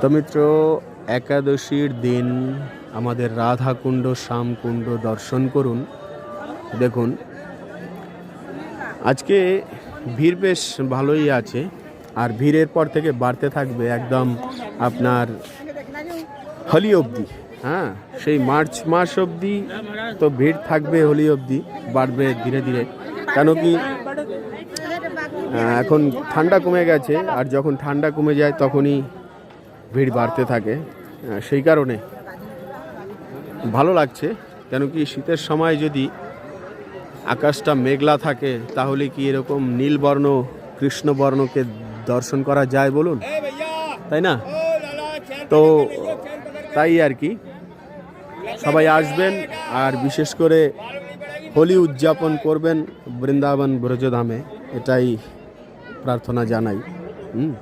তো মিত্র, একাদশীর দিন আমাদের রাধাকুণ্ড, শ্যামকুণ্ড দর্শন করুন। দেখুন, আজকে ভিড় বেশ ভালোই আছে, আর ভিড়ের পর থেকে বাড়তে থাকবে একদম আপনার হোলি অবধি হ্যাঁ? সেই মার্চ মাস অবধি তো ভিড় থাকবে হোলি অবধি, বাড়বে ধীরে ধীরে। কেন কি এখন ঠান্ডা কমে গেছে, আর যখন ঠান্ডা কমে যায় তখনই ভিড় বাড়তে থাকে। সেই কারণে ভালো লাগছে। কেন কি শীতের সময় যদি আকাশটা মেঘলা থাকে তাহলে কি এরকম নীলবর্ণ কৃষ্ণবর্ণকে দর্শন করা যায় বলুন? তাই না? তো তাই আর কি। সবাই আসবেন আর বিশেষ করে হোলি উদযাপন করবেন বৃন্দাবন ব্রজধামে। এটাই প্রার্থনা জানাই। হুম?